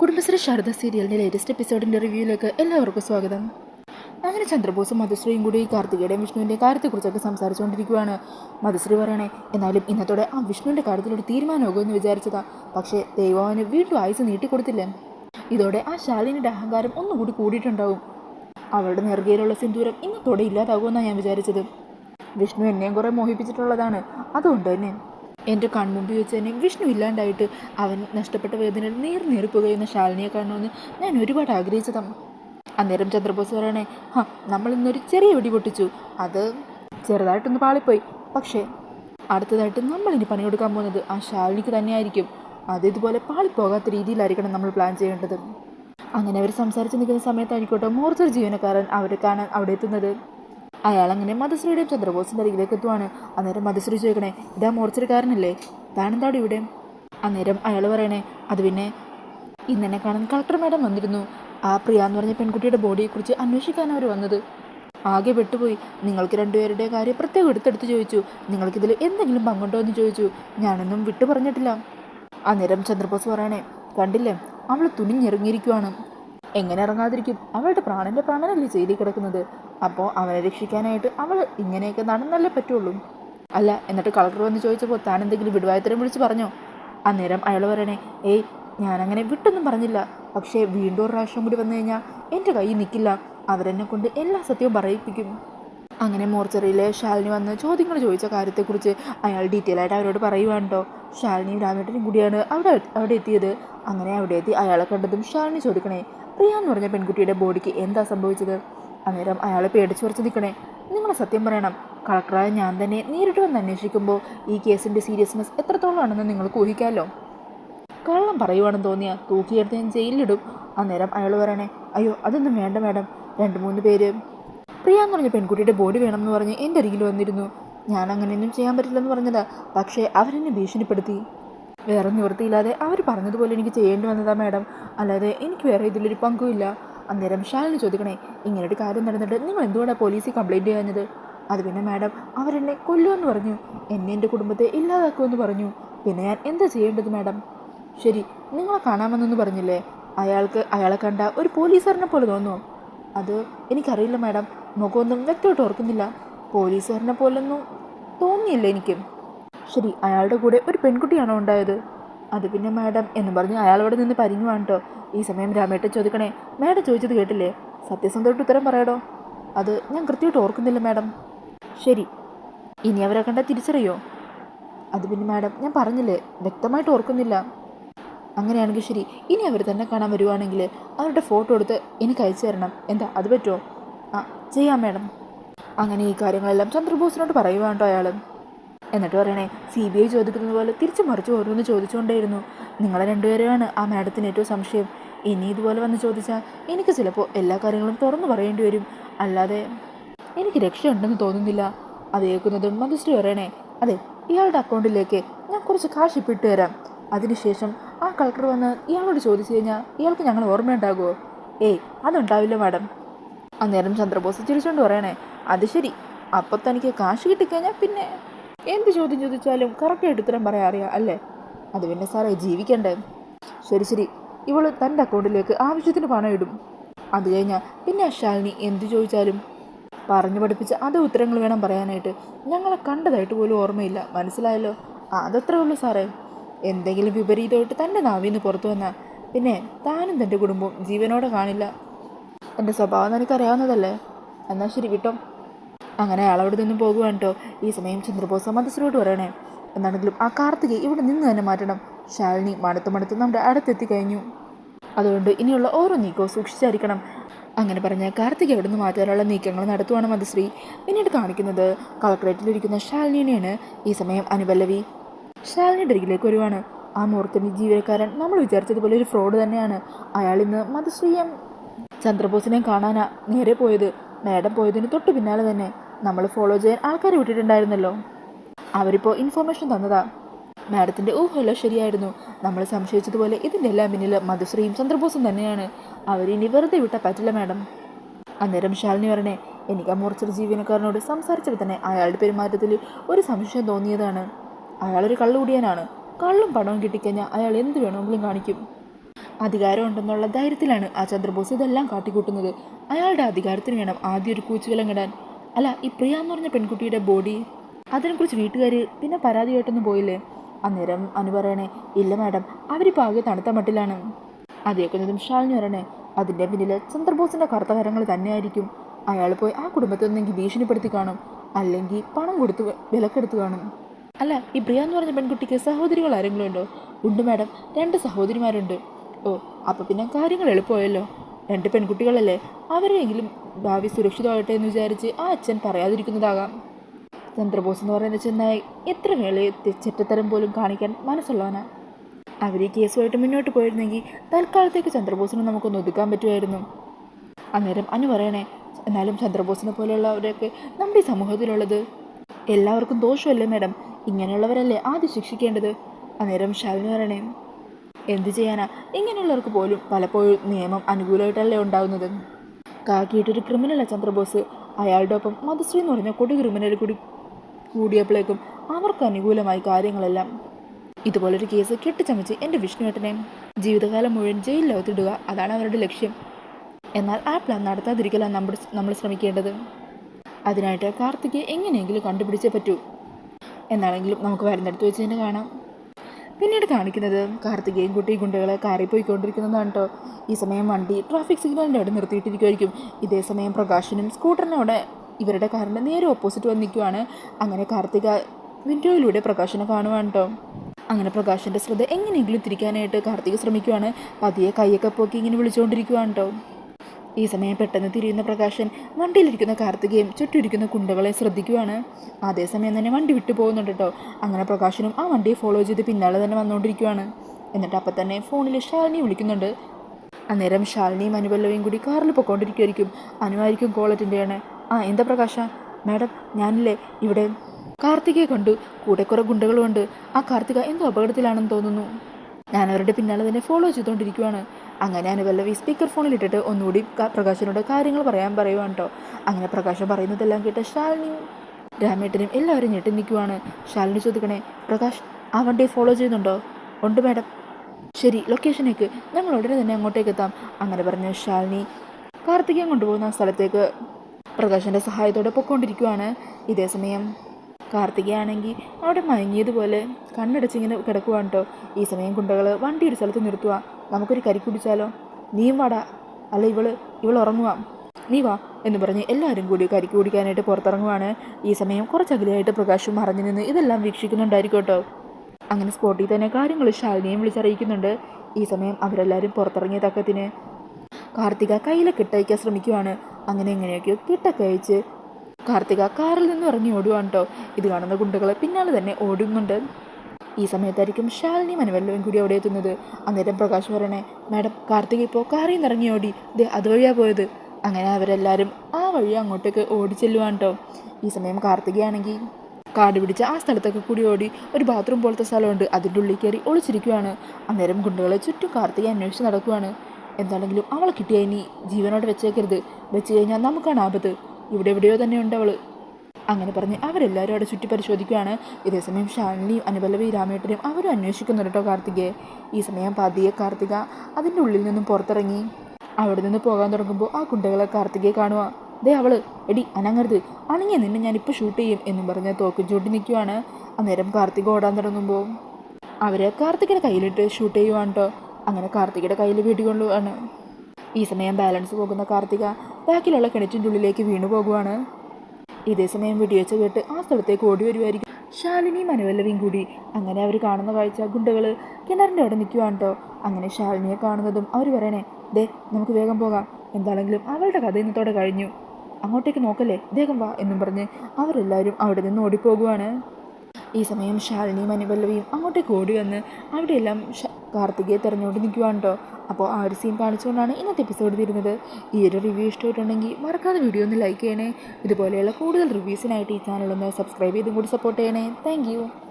കുടുംബശ്രീ ശാരദ സീരിയലിന്റെ ലേറ്റസ്റ്റ് എപ്പിസോഡിന്റെ റിവ്യൂയിലേക്ക് എല്ലാവർക്കും സ്വാഗതം. അങ്ങനെ ചന്ദ്രബോസും മധുശ്രീയും കൂടി കാർത്തികയുടെയും വിഷ്ണുവിന്റെയും കാര്യത്തെക്കുറിച്ചൊക്കെ സംസാരിച്ചുകൊണ്ടിരിക്കുകയാണ്. മധുശ്രീ പറയണേ എന്നാലും ഇന്നത്തോടെ ആ വിഷ്ണുവിന്റെ കാര്യത്തിൽ ഒരു തീരുമാനമാകുമെന്ന് വിചാരിച്ചതാ. പക്ഷേ ദൈവവന് വീണ്ടും ആയുസ് നീട്ടിക്കൊടുത്തില്ലേ? ഇതോടെ ആ ശാലിനിയുടെ അഹങ്കാരം ഒന്നുകൂടി കൂടിയിട്ടുണ്ടാവും. അവളുടെ നെറുകയിലുള്ള സിന്ദൂരം ഇന്നത്തോടെ ഇല്ലാതാകുമെന്നാണ് ഞാൻ വിചാരിച്ചത്. വിഷ്ണു എന്നെയും കുറേ മോഹിപ്പിച്ചിട്ടുള്ളതാണ്. അതുകൊണ്ട് തന്നെ എന്റെ കൺമുമ്പിൽ വെച്ച് തന്നെ വിഷ്ണു ഇല്ലാണ്ടായിട്ട് അവൻ നഷ്ടപ്പെട്ട വേദനയിൽ പുകയുന്ന ശാലിനിയെ കാണണമെന്ന് ഞാൻ ഒരുപാട് ആഗ്രഹിച്ചതാണ് അന്നേരം ചന്ദ്രബോസ് പറയണേ ഹാ നമ്മൾ ഇന്നൊരു ചെറിയ വെടി പൊട്ടിച്ചു. അത് ചെറുതായിട്ടൊന്ന് പാളിപ്പോയി. പക്ഷേ അടുത്തതായിട്ട് നമ്മളിനി പണിയെടുക്കാൻ പോകുന്നത് ആ ശാലിനിക്ക് തന്നെയായിരിക്കും. അത് ഇതുപോലെ പാളിപ്പോകാത്ത രീതിയിലായിരിക്കണം നമ്മൾ പ്ലാൻ ചെയ്യേണ്ടത്. അങ്ങനെ അവർ സംസാരിച്ച് നിൽക്കുന്ന സമയത്തായിരിക്കോട്ടെ മോർച്ചർ ജീവനക്കാരൻ അവരെ കാണാൻ അവിടെ എത്തുന്നത്. അയാൾ അങ്ങനെ മധുശ്രീയുടെയും ചന്ദ്രബോസിന്റെ അരികിലേക്ക് എത്തുവാണ്. അന്നേരം മധുശ്രീ ചോദിക്കണേ ഇതാ മോർച്ചറിക്കാരനല്ലേ താനെന്താടി ഇവിടെ? അന്നേരം അയാൾ പറയണേ അത് പിന്നെ ഇന്നെന്നെ കാണാൻ കളക്ടർ മാഡം വന്നിരുന്നു. ആ പ്രിയ എന്ന് പറഞ്ഞ പെൺകുട്ടിയുടെ ബോഡിയെക്കുറിച്ച് അന്വേഷിക്കാൻ അവർ വന്നത്. ആകെ പെട്ടുപോയി. നിങ്ങൾക്ക് രണ്ടുപേരുടെ കാര്യം പ്രത്യേകം എടുത്തെടുത്ത് ചോദിച്ചു. നിങ്ങൾക്കിതിൽ എന്തെങ്കിലും പങ്കുണ്ടോ എന്ന് ചോദിച്ചു. ഞാനൊന്നും വിട്ടു പറഞ്ഞിട്ടില്ല. അന്നേരം ചന്ദ്രബോസ് പറയണേ കണ്ടില്ലേ? അവൾ തുനിഞ്ഞിറങ്ങിയിരിക്കുവാണ്. എങ്ങനെ ഇറങ്ങാതിരിക്കും? അവളുടെ പ്രാണന്റെ പ്രാണനല്ലേ ചെയ്തി കിടക്കുന്നത്? അപ്പോൾ അവനെ രക്ഷിക്കാനായിട്ട് അവൾ ഇങ്ങനെയൊക്കെ നടന്നല്ലേ പറ്റുള്ളൂ. അല്ല എന്നിട്ട് കളക്ടർ വന്ന് ചോദിച്ചപ്പോൾ താൻ എന്തെങ്കിലും വിടുവായത്തരം വിളിച്ച് പറഞ്ഞോ? അന്നേരം അയാൾ പറയണേ ഏയ് ഞാനങ്ങനെ വിട്ടൊന്നും പറഞ്ഞില്ല. പക്ഷേ വീണ്ടും ഒരു പ്രാവശ്യം കൂടി വന്നു കഴിഞ്ഞാൽ എന്റെ കൈ നിൽക്കില്ല അവരെന്നെ കൊണ്ട് എല്ലാ സത്യവും പറയിപ്പിക്കും. അങ്ങനെ മോർച്ചറിയിലെ ശാലിനി വന്ന് ചോദ്യങ്ങൾ ചോദിച്ച കാര്യത്തെക്കുറിച്ച് അയാൾ ഡീറ്റെയിൽ ആയിട്ട് അവരോട് പറയുവാണ്ടോ ശാലിനിയും രാമേട്ടനും കൂടിയാണ് അവിടെ അവിടെ എത്തിയത്. അങ്ങനെ അവിടെ എത്തി അയാളെ കണ്ടതും ശാലിനി ചോദിക്കണേ പ്രിയ എന്ന് പറഞ്ഞ പെൺകുട്ടിയുടെ ബോഡിക്ക് എന്താ സംഭവിച്ചത്? അന്നേരം അയാളെ പേടിച്ചു കുറച്ച് നിൽക്കണേ നിങ്ങൾ സത്യം പറയണം കളക്ടറായ ഞാൻ തന്നെ നേരിട്ട് വന്ന് അന്വേഷിക്കുമ്പോൾ ഈ കേസിന്റെ സീരിയസ്നെസ് എത്രത്തോളമാണെന്ന് നിങ്ങൾ ഊഹിക്കാമല്ലോ കള്ളം പറയുവാണെന്ന് തോന്നിയാൽ തൂക്കിയെടുത്ത് ഞാൻ ജയിലിലിടും. അന്നേരം അയാൾ പറയണേ അയ്യോ അതൊന്നും വേണ്ട മാഡം. രണ്ട് മൂന്ന് പേര് പ്രിയ എന്ന് പറഞ്ഞ പെൺകുട്ടിയുടെ ബോഡി വേണമെന്ന് പറഞ്ഞ് എന്റെ അരികിൽ വന്നിരുന്നു. ഞാൻ അങ്ങനെയൊന്നും ചെയ്യാൻ പറ്റില്ലെന്ന് പറഞ്ഞതാ. പക്ഷേ അവരെന്നെ ഭീഷണിപ്പെടുത്തി. വേറെ നിവൃത്തിയില്ലാതെ അവർ പറഞ്ഞതുപോലെ എനിക്ക് ചെയ്യേണ്ടി വന്നതാ മാഡം. അല്ലാതെ എനിക്ക് വേറെ ഇതിലൊരു പങ്കുമില്ല അന്നേരം ഷാലിന് ചോദിക്കണേ ഇങ്ങനൊരു കാര്യം നടന്നിട്ട് നിങ്ങൾ എന്തുകൊണ്ടാണ് പോലീസിൽ കംപ്ലയിന്റ് ചെയ്യാഞ്ഞത്? അത് പിന്നെ മാഡം അവരെന്നെ കൊല്ലുമെന്ന് പറഞ്ഞു. എന്നെ എന്റെ കുടുംബത്തെ ഇല്ലാതാക്കുമെന്ന് പറഞ്ഞു. പിന്നെ ഞാൻ എന്താ ചെയ്യേണ്ടത് മാഡം ശരി നിങ്ങളെ കാണാമെന്നൊന്ന് പറഞ്ഞില്ലേ? അയാൾക്ക് അയാളെ കണ്ട ഒരു പോലീസുകാരനെ പോലെ തോന്നുമോ അത് എനിക്കറിയില്ല മാഡം മുഖമൊന്നും വ്യക്തമായിട്ട് ഓർക്കുന്നില്ല. പോലീസുകാരനെ പോലൊന്നും തോന്നിയില്ല എനിക്കും. ശരി അയാളുടെ കൂടെ ഒരു പെൺകുട്ടിയാണോ ഉണ്ടായത്? അത് പിന്നെ മാഡം എന്ന് പറഞ്ഞ് അയാളോട് നിന്ന് പരിങ്ങുവാണ് കേട്ടോ ഈ സമയം രാമേട്ടൻ ചോദിക്കണേ മാഡം ചോദിച്ചത് കേട്ടില്ലേ? സത്യസന്ധമായിട്ട് ഉത്തരം പറയടോ? അത് ഞാൻ കൃത്യമായിട്ട് ഓർക്കുന്നില്ല മാഡം. ശരി ഇനി അവരെ കണ്ട തിരിച്ചറിയോ? അത് പിന്നെ മാഡം ഞാൻ പറഞ്ഞില്ലേ വ്യക്തമായിട്ട് ഓർക്കുന്നില്ല. അങ്ങനെയാണെങ്കിൽ ശരി ഇനി അവർ തന്നെ കാണാൻ വരുവാണെങ്കിൽ അവരുടെ ഫോട്ടോ എടുത്ത് എനിക്ക് അയച്ചു തരണം. എന്താ അത് പറ്റുമോ? ആ ചെയ്യാം മാഡം. അങ്ങനെ ഈ കാര്യങ്ങളെല്ലാം ചന്ദ്രബോസിനോട് പറയുവാണ്ടോ അയാൾ എന്നിട്ട് പറയണേ സി ബി ഐ ചോദിക്കുന്നത് പോലെ തിരിച്ചു മറിച്ച് ഓരോന്ന് ചോദിച്ചുകൊണ്ടേയിരുന്നു നിങ്ങളെ രണ്ടുപേരെയാണ് ആ മാഡത്തിന് ഏറ്റവും സംശയം. ഇനി ഇതുപോലെ വന്ന് ചോദിച്ചാൽ എനിക്ക് ചിലപ്പോൾ എല്ലാ കാര്യങ്ങളും തുറന്നു പറയേണ്ടി വരും. അല്ലാതെ എനിക്ക് രക്ഷയുണ്ടെന്ന് തോന്നുന്നില്ല. അത് കേൾക്കുന്നതും മധുശ്രീ പറയണേ അതെ ഇയാളുടെ അക്കൗണ്ടിലേക്ക് ഞാൻ കുറച്ച് കാശ് ഇപ്പിട്ട് തരാം. അതിനുശേഷം ആ കളക്ടർ വന്ന് ഇയാളോട് ചോദിച്ചു കഴിഞ്ഞാൽ ഇയാൾക്ക് ഞങ്ങൾ ഓർമ്മയുണ്ടാകുമോ ഏയ് അതുണ്ടാവില്ല മാഡം. അന്നേരം ചന്ദ്രബോസ് ചിരിച്ചുകൊണ്ട് പറയണേ അത് ശരി. അപ്പോൾ തനിക്ക് കാശ് കിട്ടിക്കഴിഞ്ഞാൽ പിന്നെ എന്ത് ചോദ്യം ചോദിച്ചാലും കറക്റ്റായിട്ട് ഉത്തരം പറയാൻ അറിയാം അല്ലേ? അത് പിന്നെ സാറേ ജീവിക്കണ്ടേ? ശരി ശരി. ഇവൾ തന്റെ അക്കൗണ്ടിലേക്ക് ആവശ്യത്തിന് പണം ഇടും. അത് കഴിഞ്ഞാൽ പിന്നെ അശാലിനി ശാലിനി എന്ത് ചോദിച്ചാലും? പറഞ്ഞു പഠിപ്പിച്ച അതേ ഉത്തരങ്ങൾ വേണം പറയാനായിട്ട്. ഞങ്ങളെ കണ്ടതായിട്ട് പോലും ഓർമ്മയില്ല. മനസ്സിലായല്ലോ? അതത്രേ ഉള്ളൂ സാറേ എന്തെങ്കിലും വിപരീതമായിട്ട് തന്റെ നാവിൽ നിന്ന് പുറത്തു വന്നാൽ പിന്നെ താനും തന്റെ കുടുംബവും ജീവനോടെ കാണില്ല. എന്റെ സ്വഭാവം നിനക്കറിയാവുന്നതല്ലേ എന്നാൽ ശരി വിട്ടോ. അങ്ങനെ അയാൾ അവിടെ നിന്നും പോകുവാണ് കേട്ടോ ഈ സമയം ചന്ദ്രബോസ് മധുശ്രീയോട് പറയണേ എന്നാണെങ്കിലും ആ കാർത്തിക് ഇവിടെ നിന്ന് തന്നെ മാറ്റണം. ശാലിനി മടുത്ത് മടുത്ത് നമ്മുടെ അടുത്തെത്തി കഴിഞ്ഞു. അതുകൊണ്ട് ഇനിയുള്ള ഓരോ നീക്കവും സൂക്ഷിച്ചായിരിക്കണം. അങ്ങനെ പറഞ്ഞ കാർത്തിക് അവിടെ നിന്ന് മാറ്റാനുള്ള നീക്കങ്ങൾ നടത്തുവാണ് മധുശ്രീ പിന്നീട് കാണിക്കുന്നത് കളക്ടറേറ്റിലിരിക്കുന്ന ശാലിനിയാണ് ഈ സമയം അനുപല്ലവി. ശാലിനിയുടെ അരികിലേക്ക് വരുവാണ്. ആ മുഹൂർത്തിന്റെ ജീവനക്കാരൻ നമ്മൾ വിചാരിച്ചതുപോലെ ഒരു ഫ്രോഡ് തന്നെയാണ്. അയാൾ ഇന്ന് മധുശ്രീയെ ചന്ദ്രബോസിനെ കാണാനാ നേരെ പോയത്. മാഡം പോയതിന് തൊട്ട് പിന്നാലെ തന്നെ. നമ്മൾ ഫോളോ ചെയ്യാൻ ആൾക്കാരെ വിട്ടിട്ടുണ്ടായിരുന്നല്ലോ. അവരിപ്പോൾ ഇൻഫോർമേഷൻ തന്നതാ. മാഡത്തിന്റെ ഊഹമെല്ലാം ശരിയായിരുന്നു. നമ്മൾ സംശയിച്ചതുപോലെ ഇതിന്റെ എല്ലാം പിന്നിൽ മധുശ്രീയും ചന്ദ്രബോസും തന്നെയാണ്. അവരിനി വെറുതെ വിട്ടാൽ പറ്റില്ല മാഡം അന്നേരം ശാലിനി പറഞ്ഞേ എനിക്ക് ആ മോർച്ചർ ജീവനക്കാരനോട് സംസാരിച്ചപ്പോൾ തന്നെ അയാളുടെ പെരുമാറ്റത്തിൽ ഒരു സംശയം തോന്നിയതാണ്. അയാളൊരു കള്ളുകൂടിയനാണ്. കള്ളും പണവും കിട്ടിക്കഴിഞ്ഞാൽ അയാൾ എന്ത് വേണമെങ്കിലും കാണിക്കും. അധികാരം ഉണ്ടെന്നുള്ള ധൈര്യത്തിലാണ് ആ ചന്ദ്രബോസ് ഇതെല്ലാം കാട്ടിക്കൂട്ടുന്നത്. അയാളുടെ അധികാരത്തിന് വേണം ആദ്യം ഒരു കൂച്ചുവിലങ്ങിടാൻ അല്ല ഈ പ്രിയ എന്ന് പറഞ്ഞ പെൺകുട്ടിയുടെ ബോഡി അതിനെക്കുറിച്ച് വീട്ടുകാർ പിന്നെ പരാതിയായിട്ടൊന്നും പോയില്ലേ? അന്നേരം അനു പറയണേ ഇല്ല മാഡം അവരിപ്പോൾ ആകെ തണുത്ത മട്ടിലാണ്. അത് കേൾക്കുന്നതും ഷാലിനി പറയണേ അതിന്റെ പിന്നിൽ ചന്ദ്രബോസിന്റെ കറുത്ത കരങ്ങൾ തന്നെയായിരിക്കും. അയാൾ പോയി ആ കുടുംബത്തെ ഒന്നെങ്കിൽ ഭീഷണിപ്പെടുത്തി കാണും. അല്ലെങ്കിൽ പണം കൊടുത്ത് വിലക്കെടുത്ത് കാണും. അല്ല ഈ പ്രിയ എന്ന് പറഞ്ഞ പെൺകുട്ടിക്ക് സഹോദരികൾ ആരെങ്കിലും ഉണ്ടോ? ഉണ്ട് മാഡം രണ്ട് സഹോദരിമാരുണ്ട്. ഓ അപ്പോൾ പിന്നെ കാര്യങ്ങൾ എളുപ്പമായല്ലോ. രണ്ട് പെൺകുട്ടികളല്ലേ? അവരെങ്കിലും ഭാവി സുരക്ഷിതമാകട്ടെ എന്ന് വിചാരിച്ച് ആ അച്ഛൻ പറയാതിരിക്കുന്നതാകാം. ചന്ദ്രബോസ് എന്ന് പറയുന്ന ചെന്നായി എത്ര വേളയെ ചെറ്റത്തരം പോലും കാണിക്കാൻ മനസ്സുള്ളവനാ. അവർ ഈ കേസുമായിട്ട് മുന്നോട്ട് പോയിരുന്നെങ്കിൽ തൽക്കാലത്തേക്ക് ചന്ദ്രബോസിനെ നമുക്കൊന്ന് ഒതുക്കാൻ പറ്റുമായിരുന്നു. അന്നേരം അനു പറയണേ എന്നാലും ചന്ദ്രബോസിനെ പോലെയുള്ളവരൊക്കെ നമ്മുടെ സമൂഹത്തിലുള്ളത് എല്ലാവർക്കും ദോഷമല്ലേ മാഡം? ഇങ്ങനെയുള്ളവരല്ലേ ആദ്യം ശിക്ഷിക്കേണ്ടത്? അന്നേരം ശാലിനി പറയണേ എന്ത് ചെയ്യാനാ? ഇങ്ങനെയുള്ളവർക്ക് പോലും പലപ്പോഴും നിയമം അനുകൂലമായിട്ടല്ലേ ഉണ്ടാകുന്നത് കാക്കിയിട്ടൊരു ക്രിമിനൽ ചന്ദ്രബോസ്. അയാളുടെ ഒപ്പം മധുശ്രീ എന്ന് പറഞ്ഞ കൊടു ക്രിമിനൽ കൂടി കൂടിയപ്പോഴേക്കും അവർക്ക് അനുകൂലമായി കാര്യങ്ങളെല്ലാം. ഇതുപോലൊരു കേസ് കെട്ടിച്ചമച്ച് എന്റെ വിഷ്ണുവേട്ടനെ. ജീവിതകാലം മുഴുവൻ ജയിലിൽ ജയിലിലകത്തിടുക അതാണ് അവരുടെ ലക്ഷ്യം. എന്നാൽ ആ പ്ലാൻ നടത്താതിരിക്കലാണ് നമ്മൾ നമ്മൾ ശ്രമിക്കേണ്ടത്. അതിനായിട്ട് കാർത്തിക് എങ്ങനെയെങ്കിലും കണ്ടുപിടിച്ചേ പറ്റൂ. എന്നാണെങ്കിലും നമുക്ക് വരുന്നിടത്ത് വെച്ച് തന്നെ കാണാം. പിന്നീട് കാണിക്കുന്നത് കാർത്തികയും കുട്ടി ഗുണ്ടകളെ കാറിൽ പോയിക്കൊണ്ടിരിക്കുന്നതാണ് കേട്ടോ ഈ സമയം വണ്ടി ട്രാഫിക് സിഗ്നലിന്റെ അവിടെ നിർത്തിയിട്ടിരിക്കുമായിരിക്കും ഇതേ സമയം പ്രകാശനും സ്കൂട്ടറിനവിടെ ഇവരുടെ കാറിന്റെ നേരെ ഓപ്പോസിറ്റ് വന്ന് നിൽക്കുവാണ്. അങ്ങനെ കാർത്തിക വിൻഡോയിലൂടെ പ്രകാശനെ കാണുവാണ് കേട്ടോ അങ്ങനെ പ്രകാശന്റെ ശ്രദ്ധ എങ്ങനെയെങ്കിലും തിരിക്കാനായിട്ട് കാർത്തിക ശ്രമിക്കുവാണ്. പതിയെ കൈയൊക്കെ പോക്കി ഇങ്ങനെ വിളിച്ചുകൊണ്ടിരിക്കുവാണ് കേട്ടോ ഈ സമയം പെട്ടെന്ന് തിരിയുന്ന പ്രകാശൻ വണ്ടിയിലിരിക്കുന്ന കാർത്തികയും ചുറ്റിരിക്കുന്ന കുണ്ടകളെ ശ്രദ്ധിക്കുവാണ്. അതേസമയം തന്നെ വണ്ടി വിട്ടു പോകുന്നുണ്ട് കേട്ടോ. അങ്ങനെ പ്രകാശനും ആ വണ്ടിയെ ഫോളോ ചെയ്ത് പിന്നാലെ തന്നെ വന്നുകൊണ്ടിരിക്കുവാണ്. എന്നിട്ട് അപ്പം തന്നെ ഫോണിൽ ശാലിനി വിളിക്കുന്നുണ്ട്. അന്നേരം ശാലിനിയും അനുപല്ലവയും കൂടി കാറിൽ പൊയ്ക്കൊണ്ടിരിക്കുമായിരിക്കും അനുവായിരിക്കും കോൾ ആ എന്താ പ്രകാശ? മാഡം ഞാനില്ലേ ഇവിടെ. കാർത്തികയെ കണ്ടു. കൂടെ കുറേ ഗുണ്ടകളുമുണ്ട് ആ കാർത്തിക എന്തോ അപകടത്തിലാണെന്ന് തോന്നുന്നു. ഞാൻ അവരുടെ പിന്നാലെ തന്നെ ഫോളോ ചെയ്തുകൊണ്ടിരിക്കുവാണ്. അങ്ങനെ അനുപല്ലവി സ്പീക്കർ ഫോണിൽ ഇട്ടിട്ട് ഒന്നുകൂടി പ്രകാശനോട് കാര്യങ്ങൾ പറയാൻ പറയുവാണ് കേട്ടോ അങ്ങനെ പ്രകാശം പറയുന്നതെല്ലാം കേട്ട് ശാലിനിയും രാമേട്ടനും എല്ലാവരും ഞെട്ടി നിൽക്കുവാണ്. ശാലിനി ചോദിക്കണേ പ്രകാശ് ആ വണ്ടിയെ ഫോളോ ചെയ്യുന്നുണ്ടോ? ഉണ്ട് മാഡം. ശരി ലൊക്കേഷനേക്ക് ഞങ്ങൾ ഉടനെ തന്നെ അങ്ങോട്ടേക്ക് എത്താം. അങ്ങനെ പറഞ്ഞ ശാലിനി കാർത്തികം കൊണ്ടുപോകുന്ന സ്ഥലത്തേക്ക് പ്രകാശന്റെ സഹായത്തോടെ പൊയ്ക്കൊണ്ടിരിക്കുവാണ് ഇതേ സമയം കാർത്തികയാണെങ്കിൽ അവിടെ മയങ്ങിയതുപോലെ കണ്ണടച്ചിങ്ങനെ കിടക്കുവാണ് കേട്ടോ ഈ സമയം കുണ്ടകൾ വണ്ടി ഒരു സ്ഥലത്ത് നിർത്തുക നമുക്കൊരു കരി കുടിച്ചാലോ? നീ വാടാ. അല്ല ഇവൾ ഇവൾ ഉറങ്ങുക നീ വാ എന്ന് പറഞ്ഞ് എല്ലാവരും കൂടി കരിക്ക് കുടിക്കാനായിട്ട് പുറത്തിറങ്ങുവാണ്. ഈ സമയം കുറച്ചകലെയായിട്ട് പ്രകാശം മറഞ്ഞു നിന്ന് ഇതെല്ലാം വീക്ഷിക്കുന്നുണ്ടായിരിക്കും കേട്ടോ. അങ്ങനെ സ്പോട്ടിൽ തന്നെ കാര്യങ്ങൾ ശാലിനിയും വിളിച്ചറിയിക്കുന്നുണ്ട്. ഈ സമയം അവരെല്ലാവരും പുറത്തിറങ്ങിയ തക്കത്തിന്. കാർത്തിക കയ്യിലെ കെട്ടയക്കാൻ ശ്രമിക്കുവാണ്. അങ്ങനെ എങ്ങനെയൊക്കെയോ കെട്ടൊക്കെ അയച്ച് കാർത്തിക കാറിൽ നിന്ന് ഇറങ്ങി ഓടുവാണ് കേട്ടോ. ഇത് കാണുന്ന ഗുണ്ടകൾ പിന്നാലെ തന്നെ ഓടുന്നുണ്ട്. ഈ സമയത്തായിരിക്കും ശാലിനി മനവല്ലവും കൂടി അവിടെ എത്തുന്നത്. അന്നേരം പ്രകാശ് പറയണേ മാഡം കാർത്തിക ഇപ്പോൾ കാറിൽ നിന്ന് ഇറങ്ങി ഓടി. ദേ അതുവഴിയാ പോയത്. അങ്ങനെ അവരെല്ലാവരും ആ വഴി അങ്ങോട്ടേക്ക് ഓടി ചെല്ലുവാണ് കേട്ടോ ഈ സമയം കാർത്തികയാണെങ്കിൽ കാട് പിടിച്ച് ആ സ്ഥലത്തൊക്കെ കൂടി ഓടി ഒരു ബാത്റൂം പോലത്തെ സ്ഥലമുണ്ട്. അതിന്റെ ഉള്ളിൽ കയറി ഒളിച്ചിരിക്കുവാണ്. അന്നേരം ഗുണ്ടകളെ ചുറ്റും കാർത്തിക അന്വേഷിച്ച് നടക്കുവാണ്. എന്താണെങ്കിലും അവളെ കിട്ടിയ ഇനി ജീവനോട് വെച്ചേക്കരുത്. വെച്ച് കഴിഞ്ഞാൽ നമുക്കാണ് ആപത്ത്. ഇവിടെ എവിടെയോ തന്നെ ഉണ്ട് അവൾ. അങ്ങനെ പറഞ്ഞ് അവരെല്ലാവരും അവിടെ ചുറ്റി പരിശോധിക്കുകയാണ്. ഇതേസമയം ഷാലിനിയും അനുപല്ലവി രാമേട്ടനും അവരും അന്വേഷിക്കുന്നുണ്ട് കേട്ടോ കാർത്തികയെ ഈ സമയം പതിയെ കാർത്തിക അതിന്റെ ഉള്ളിൽ നിന്നും പുറത്തിറങ്ങി. അവിടെ നിന്ന് പോകാൻ തുടങ്ങുമ്പോൾ ആ കുണ്ടകളെ കാർത്തികയെ കാണുക ദേ അവൾ. എടി അനങ്ങരുത്. അണങ്ങിയ നിന്നെ ഞാൻ ഇപ്പോൾ ഷൂട്ട് ചെയ്യും എന്നും പറഞ്ഞ് തോക്കും ചൂണ്ടി നിൽക്കുവാണ്. അന്നേരം കാർത്തിക ഓടാൻ തുടങ്ങുമ്പോൾ അവരെ കാർത്തികയുടെ കയ്യിലിട്ട് ഷൂട്ട് ചെയ്യുവാണ് കേട്ടോ. അങ്ങനെ കാർത്തികയുടെ കയ്യിൽ വെടികൊള്ളുവാണ്. ഈ സമയം ബാലൻസ് പോകുന്ന കാർത്തിക ബാക്കിലുള്ള കിണറ്റിന്റെ ഉള്ളിലേക്ക് വീണു പോകുവാണ്. ഇതേ സമയം വെടിവെച്ച് കേട്ട് ആ സ്ഥലത്തേക്ക് ഓടി വരുമായിരിക്കും ശാലിനി അനുവല്ലവിയും കൂടി അങ്ങനെ അവർ കാണുന്ന കാഴ്ച ഗുണ്ടകൾ കിണറിന്റെ അവിടെ നിൽക്കുവാണ് കേട്ടോ അങ്ങനെ ശാലിനിയെ കാണുന്നതും അവർ പറയണേ ദേ നമുക്ക് വേഗം പോകാം. എന്താണെങ്കിലും അവളുടെ കഥ ഇന്നത്തോടെ കഴിഞ്ഞു. അങ്ങോട്ടേക്ക് നോക്കല്ലേ? വേഗം വാ എന്നും പറഞ്ഞ് അവരെല്ലാവരും അവിടെ നിന്ന് ഓടിപ്പോകുവാണ്. ഈ സമയം ശാലിനിയും അനുപല്ലവിയും അങ്ങോട്ടേക്ക് ഓടി വന്ന് അവിടെയെല്ലാം കാർത്തികയെ തെരഞ്ഞുകൊണ്ട് നിൽക്കുവാണ് കേട്ടോ അപ്പോൾ ആ ഒരു സീൻ കാണിച്ചുകൊണ്ടാണ് ഇന്നത്തെ എപ്പിസോഡ് തീരുന്നത്. ഈ ഒരു റിവ്യൂ ഇഷ്ടമായിട്ടുണ്ടെങ്കിൽ മറക്കാതെ വീഡിയോ ഒന്ന് ലൈക്ക് ചെയ്യണേ. ഇതുപോലെയുള്ള കൂടുതൽ റിവ്യൂസിനായിട്ട് ഈ ചാനൽ ഒന്ന് സബ്സ്ക്രൈബ് ചെയ്തും കൂടി സപ്പോർട്ട് ചെയ്യണേ. താങ്ക്